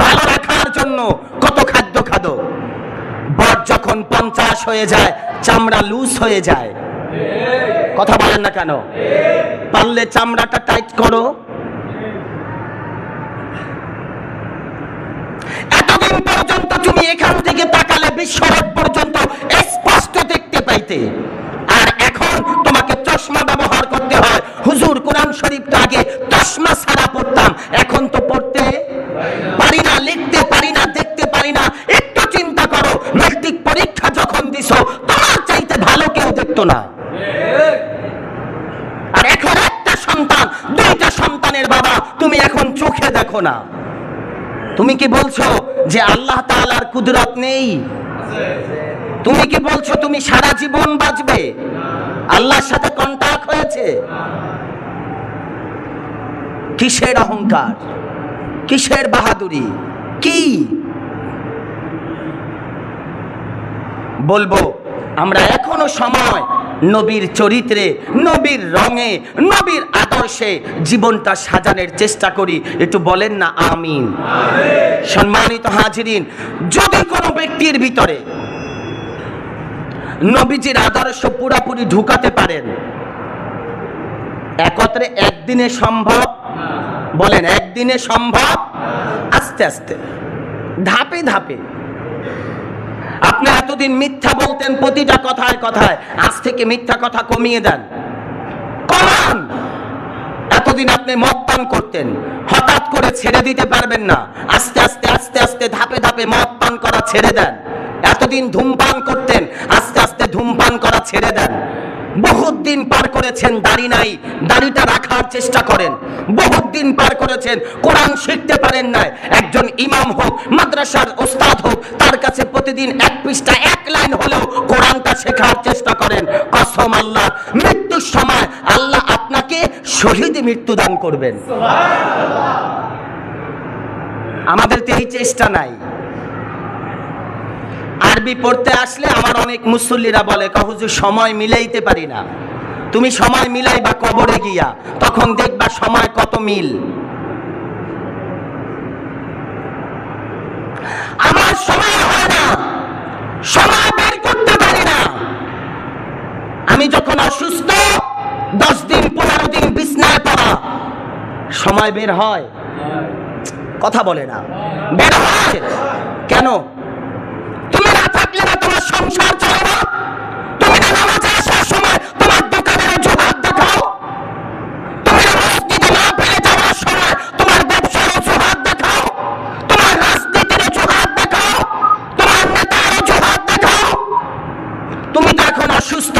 ভালো রাখার জন্য কত খাদ্য খাদো। বর যখন পঞ্চাশ হয়ে যায়, চামড়া লুজ হয়ে যায়। কথা বলেন না কেন? পারলে চামড়াটা টাইট করো। এতদিন পর্যন্ত তুমি এখান থেকে তাকালে বিশ্বরোড পর্যন্ত স্পষ্ট দেখতে পাইতে। কেউ না। আর এখন একটা সন্তান, দুইটা সন্তানের বাবা, তুমি এখন চোখে দেখো না। তুমি কি বলছো যে আল্লাহ তাআলার কুদরত নেই? তুমি কি বলছো তুমি সারা জীবন বাঁচবে? আল্লাহর সাথে কন্টাক্ট হয়েছে? কিসের অহংকার? কিসের বাহাদুরি? কি? বলব আমরা এখনও সময় নবীর চরিত্রে, নবীর রঙে, নবীর আদর্শে জীবনটা সাজানোর চেষ্টা করি। একটু বলেন না, আমিন। সম্মানিত হাজিরিন, যদি কোনো ব্যক্তির ভিতরে নবীজির আদর্শ পুরাপুরি ঢুকাতে পারেন, একত্রে একদিনে সম্ভব? বলেন, একদিনে সম্ভব? আস্তে আস্তে, ধাপে ধাপে। আপনি এতদিন মিথ্যা বলতেন প্রতিটা কথায় কথায়। আজ থেকে মিথ্যা কথা কমিয়ে দেন। কমান! এতদিন আপনি মদ পান করতেন। হঠাৎ করে ছেড়ে দিতে পারবেন না। আস্তে আস্তে আস্তে আস্তে ধাপে ধাপে মদ পান করা ছেড়ে দেন। এতদিন ধূমপান করতেন। আস্তে আস্তে ধূমপান করা ছেড়ে দেন। বহুত দিন পার করেছেন দাড়ি নাই দাড়িটা রাখার চেষ্টা করেন। বহুত দিন পার করেছেন কোরআন শিখতে পারেন না একজন ইমাম হোক মাদ্রাসার ওস্তাদ হোক তার কাছে প্রতিদিন এক পৃষ্ঠা এক লাইন হলেও কোরআনটা শেখার চেষ্টা করেন। কসম আল্লাহ মৃত্যুর সময় আল্লাহ আপনাকে শহীদ মৃত্যু দান করবেন আমাদের তো এই চেষ্টা নাই। আরবি পড়তে আসলে আমার অনেক মুসল্লিরা বলে কহুজুর সময় মিলাইতে পারি না। তুমি সময় মিলাইবা কবরে গিয়া, তখন দেখবা সময় কত মিল। আমার সময় হয় না, সময় বের করতে পারি না। আমি যখন অসুস্থ, দশ দিন, পনেরো দিন বিছনায় পড়া, সময় বের হয়? কথা বলে না। বের হয়? কেন? সংসার চলে তুমি না সময় তোমার দোকানের অজুহাত দেখাও। তুমি মসজিদে না পেরে যাওয়ার সময় তোমার ব্যবসার অজুহাত দেখাও। তোমার রাজনীতির অজুহাত দেখাও। তোমার নেতার অজুহাত দেখাও। তুমি তো এখন অসুস্থ,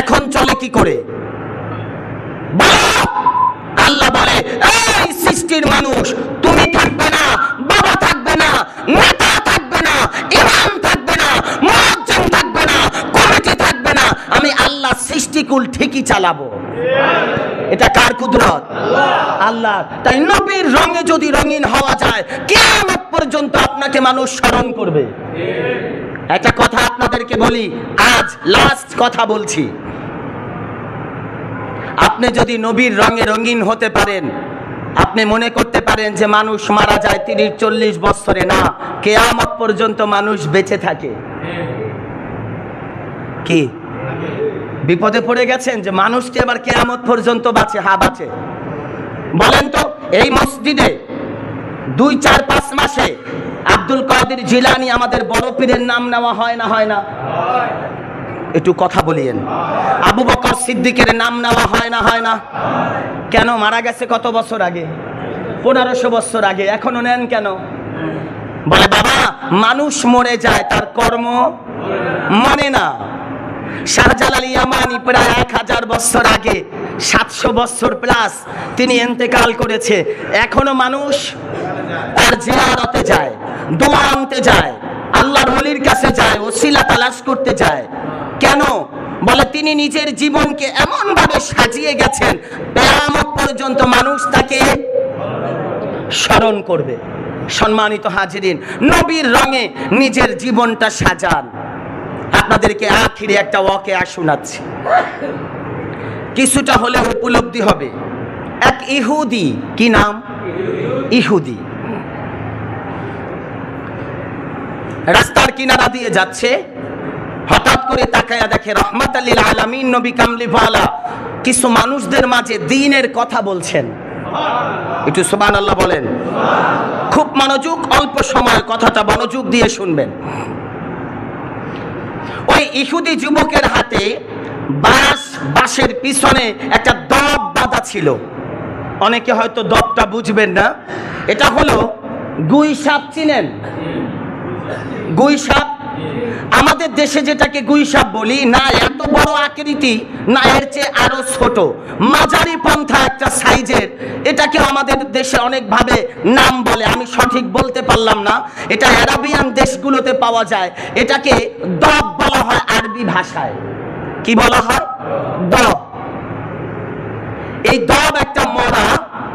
এখন চলে কি করে? আল্লাহ বলে, এই সৃষ্টির মানুষ, তুমি থাকবে না, বাবা থাকবে না, নেতা থাকবে না, ইমাম সৃষ্টিকুল ঠিকই চালাবো। এটা কার কুদরত? আল্লাহ। তাই নবীর রঙে যদি রঙিন হওয়া যায়, কিয়ামত পর্যন্ত আপনাকে মানুষ স্মরণ করবে। একটা কথা আপনাদেরকে বলি, আজ লাস্ট কথা বলছি। আপনি যদি নবীর রঙে রঙিন হতে পারেন, আপনি মনে করতে পারেন যে মানুষ মারা যায় তিরিশ, চল্লিশ বছরে। না, কেয়ামত পর্যন্ত মানুষ বেঁচে থাকে। কি? বিপদে পড়ে গেছেন যে মানুষকে আবার কেয়ামত পর্যন্ত বাঁচে, হা বাঁচে। বলেন তো, এই মসজিদে দুই, চার, পাঁচ মাসে আব্দুল কাদের জিলানি আমাদের বড় পীরের নাম নেওয়া হয় না হয় না? একটু কথা বলিয়েন। আবু বকর সিদ্দিকের নাম নেওয়া হয় না হয় না? কেন মারা গেছে কত বছর আগে? পনেরোশো বছর আগে। এখনও নেন কেন? বলে, বাবা, মানুষ মরে যায়, তার কর্ম মানে না। শাহজালাল ইয়ামানি প্রায় এক হাজার বছর আগে, সাতশো বছর প্লাস তিনি করেছে। এখনও মানুষ তার জিয়ারতে যায়, দোয়া আনতে যায়, আল্লাহর কাছে যায়, ওসিলা তালাশ করতে যায়। কেন? বলে তিনি নিজের জীবনকে এমন ভাবে সাজিয়ে গেছেন, কেয়ামত পর্যন্ত মানুষ তাকে স্মরণ করবে। সম্মানিত হাজিরিন, নবীর রঙে নিজের জীবনটা সাজান। আপনাদেরকে আখিরে একটা ওয়াকে শোনাচ্ছি। কিছুটা হলে উপলব্ধি হবে। এক ইহুদি, কি নাম? ইহুদি। রাস্তার কিনারা দিয়ে যাচ্ছে। হঠাৎ করে তাকায়া দেখে রহমত আলীল আলামিন নবী কামলিওয়ালা কিছু মানুষদের মাঝে দিনের কথা বলছেন। একটু সুবান আল্লাহ বলেন। খুব মনোযোগ, অল্প সময়, কথাটা মনোযোগ দিয়ে শুনবেন। ওই ইহুদি যুবকের হাতে বাঁশ বাসের পিছনে একটা দব বাঁধা ছিল। অনেকে হয়তো দবটা বুঝবেন না। এটা হলো গুই সাপ চিনেন? গুই সাপ আমাদের দেশে যেটাকে গুই সাপ বলি, না এত বড় আকৃতি, না এর চেয়ে আরও ছোট। মাঝারি পন্থা একটা সাইজের, এটাকে আমাদের দেশে অনেকভাবে নাম বলে। আমি সঠিক বলতে পারলাম না। এটা অ্যারাবিয়ান দেশগুলোতে পাওয়া যায়। এটাকে দব বলা হয় আরবি ভাষায়। কি বলা হয়? দব। এই দব একটা মরা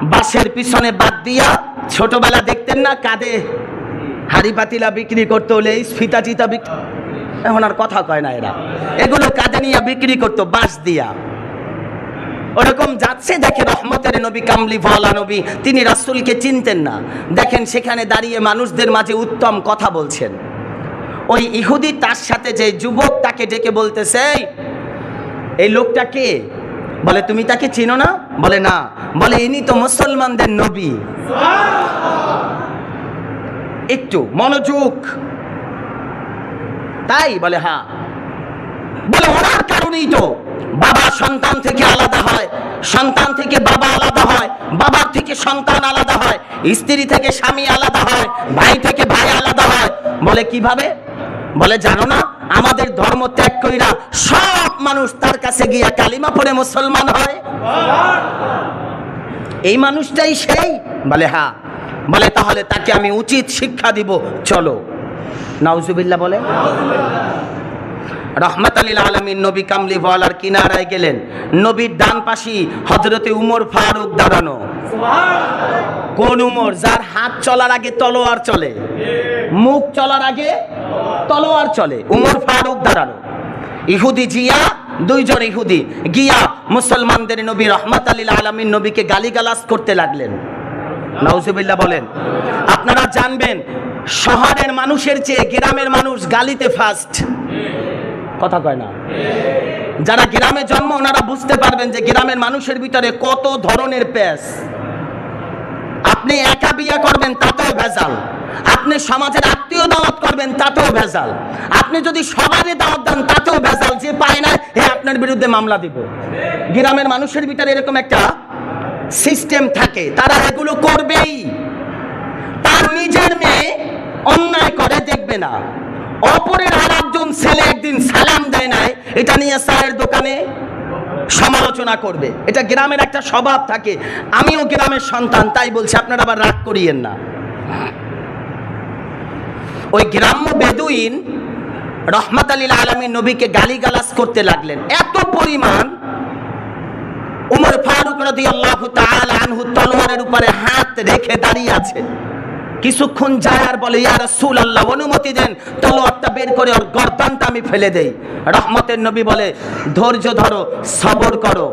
বাঁশের পিছনে বাদ দিয়া ছোটবেলা দেখতেন না কাঁদে হাড়ি পাতিলা বিক্রি করতে হলে ফিতা চিতা বিক্রি এখন আর কথা কয় না এরা। এগুলো কাঁদে নিয়ে বিক্রি করতো বাঁশ দিয়া। ওরকম যাচ্ছে দেখে রহমতের নবী কামলি ভালা নবী তিনি রাসূলকে চিনতেন না। দেখেন সেখানে দাঁড়িয়ে মানুষদের মাঝে উত্তম কথা বলছেন। ওই ইহুদি তার সাথে যে যুবক তাকে ডেকে বলতেছে "এই, এই লোকটা কে? বলে তুমি তাকে চিনো না? বলে না। বলে ইনি তো মুসলমানদের নবী। একটু মনোযোগ। তাই বলে হ্যাঁ। বলে ওনার কারণেই তো বাবা সন্তান থেকে আলাদা হয়, সন্তান থেকে বাবা আলাদা হয় বাবার থেকে সন্তান আলাদা হয়, স্ত্রী থেকে স্বামী আলাদা হয়, ভাই থেকে ভাই আলাদা হয়। বলে, কীভাবে? বলে, জানো না, আমাদের ধর্ম ত্যাগ কইরা সব মানুষ তার কাছে গিয়া কালিমা পড়ে মুসলমান হয়। এই মানুষটাই সেই। বলে হ্যাঁ। বলে, তাহলে তাকে আমি উচিত শিক্ষা দিব। চলো। নাউজুবিল্লাহ বলে রহমত আলীল আলমীর নবী কামলি ওয়ালার কিনারায় গেলেন। নবীর ডান পাশি হজরতে উমর ফারুক দাঁড়ানো। কোন উমর? যার হাত চলার আগে তলোয়ার চলে, মুখ চলার আগে তলোয়ার চলে। উমর ফারুক দাঁড়ানো। ইহুদি জিয়া, দুইজন ইহুদি। গিয়া মুসলমানদের নবী রহমত আলীল আলমীর নবীকে গালিগালাজ করতে লাগলেন। নাউজুবিল্লাহ বলেন। আপনারা জানবেন, শহরের মানুষের চেয়ে গ্রামের মানুষ গালিতে ফার্স্ট কথা কয় না? যারা গ্রামে জন্ম, ওনারা বুঝতে পারবেন যে গ্রামের মানুষের ভিতরে কত ধরনের প্যাস। আপনি একা বিয়ে করবেন, তাতেও ভেজাল। আপনি সমাজের আত্মীয় দাওয়াত করবেন, তাতেও ভেজাল। আপনি যদি সবারই দাওয়াত দেন, তাতেও ভেজাল। যে পায় না হে আপনার বিরুদ্ধে মামলা দিব। গ্রামের মানুষের ভিতরে এরকম একটা সিস্টেম থাকে, তারা এগুলো করবেই। তার নিজের মেয়ে অন্যায় করে, দেখবে না। অপরের আর একজন ছেলে একদিন সালাম দেয় নাই, এটা নিয়ে চায়ের দোকানে সমালোচনা করবে। এটা গ্রামের একটা স্বভাব থাকে, আমিও গ্রামের সন্তান, তাই বলছি, আপনারা আবার রাগ করিয়েন না। ওই গ্রাম্য বেদুইন রহমত আলীল আলমী নবীকে গালিগালাজ করতে লাগলেন। এত পরিমাণ উমর ফারুক রাদি আল্লাহ আনহু তলোয়ারের উপরে হাত রেখে দাঁড়িয়ে আছে। কিছুক্ষণ যায় আর বলে, ইয়া রাসূল আল্লাহ অনুমতি দেন, তলোয়ারটা বের করে ওর গর্দানটা আমি ফেলে দেই। রহমতের নবী বলে, ধৈর্য ধরো, সবর করো।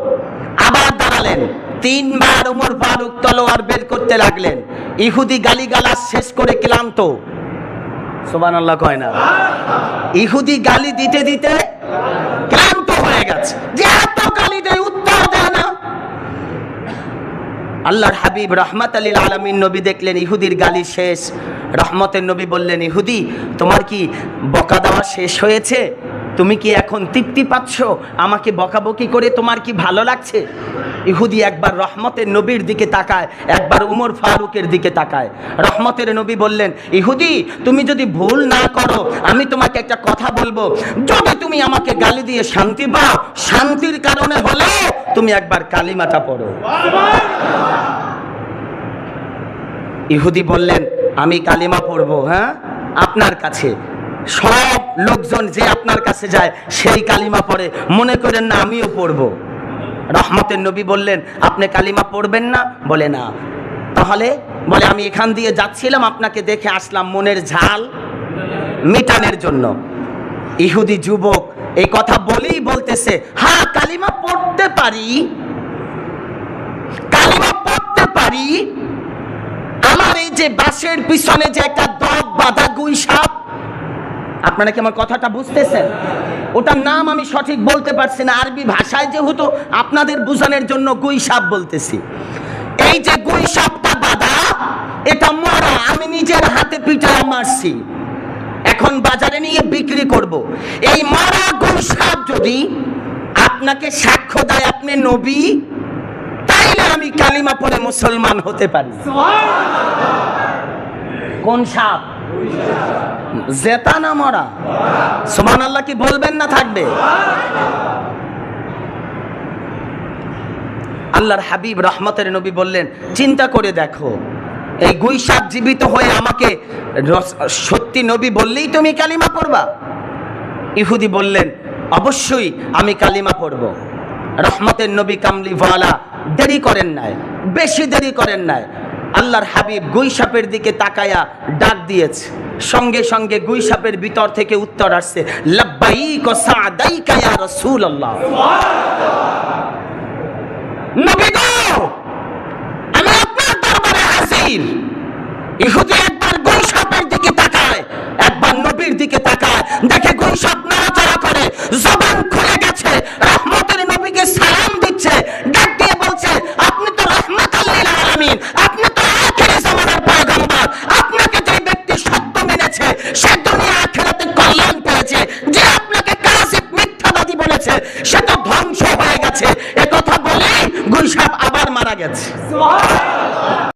আবার দাঁড়ালেন। তিনবার উমর ফারুক তলোয়ার বের করতে লাগলেন। ইহুদি গালিগালাজ শেষ করে ক্লান্ত। সুবহানাল্লাহ কয় না। ইহুদি গালি দিতে দিতে ক্লান্ত হয়ে গেছে। যে এত গালি দেয় উত্তর দেয় না আল্লাহর হাবিব রহমত আলীল আলমিন নবী দেখলেন, ইহুদির গালি শেষ। রহমতের নবী বললেন, ইহুদি, তোমার কি বকা দেওয়া শেষ হয়েছে? তুমি কি এখন তৃপ্তি পাচ্ছ? আমাকে বকাবকি করে তোমার কি ভালো লাগছে? ইহুদি একবার রহমতের নবীর দিকে তাকায়, একবার উমর ফারুকের দিকে তাকায়। রহমতের নবী বললেন, ইহুদি, তুমি যদি ভুল না করো, আমি তোমাকে একটা কথা বলব। যদি তুমি আমাকে গালি দিয়ে শান্তি পাও, শান্তির কারণে হলে তুমি একবার কালিমাটা পড়ো। ইহুদি বললেন, আমি কালিমা পড়ব হ্যাঁ? আপনার কাছে। সব লোকজন যে আপনার কাছে যায়, সেই কালিমা পড়ে। মনে করেন না আমিও পড়ব। রহমতের নবী বললেন, আপনি কালিমা পড়বেন না? বলে, না। তাহলে বলে, আমি এখান দিয়ে যাচ্ছিলাম, আপনাকে দেখে আসলাম মনের ঝাল মিটানের জন্য। ইহুদি যুবক এই কথা বলেই বলতেছে হ্যাঁ কালিমা পড়তে পারি, কালিমা পড়তে পারি। আমার এই যে বাসের পিছনে যে একটা দগ, বাঁধা গুই সাপ আপনারা কি আমার কথাটা বুঝতেছেন? ওটার নাম আমি সঠিক বলতে পারছি না আরবি ভাষায় যেহেতু আপনাদের বোঝানোর জন্য গুই সাপ বলতেছি। এই যে গুই সাপটা বাঁধা এটা মরা আমি নিজের হাতে পিঠা মারছি। এখন বাজারে নিয়ে বিক্রি করব। এই মরা গুই সাপ যদি আপনাকে সাক্ষ্য দেয় আপনি নবী তাইলে আমি কালিমা পড়ে মুসলমান হতে পারি। কোন সাপ? জেতা না মরা? সোমান আল্লাহ কি বলবেন না থাকবে? আল্লাহর হাবিব রহমতের নবী বললেন, চিন্তা করে দেখো, এই গুই সাপ জীবিত হয়ে আমাকে সত্যি নবী বললেই তুমি কালিমা পড়বা? ইহুদি বললেন, অবশ্যই আমি কালিমা পড়ব। রহমতের নবী কামলি ওয়ালা দেরি করেন নাই, বেশি দেরি করেন নাই। আল্লাহর হাবিব গুই সাপের দিকে তাকায়া ডাক দিয়েছে। সঙ্গে সঙ্গে গুই সাপের ভিতর থেকে উত্তর আসছে আমি আপনার হাজির। ইহুদি একবার দিকে তাকায়, একবার নবীর দিকে তাকায়, দেখে গুই সাপ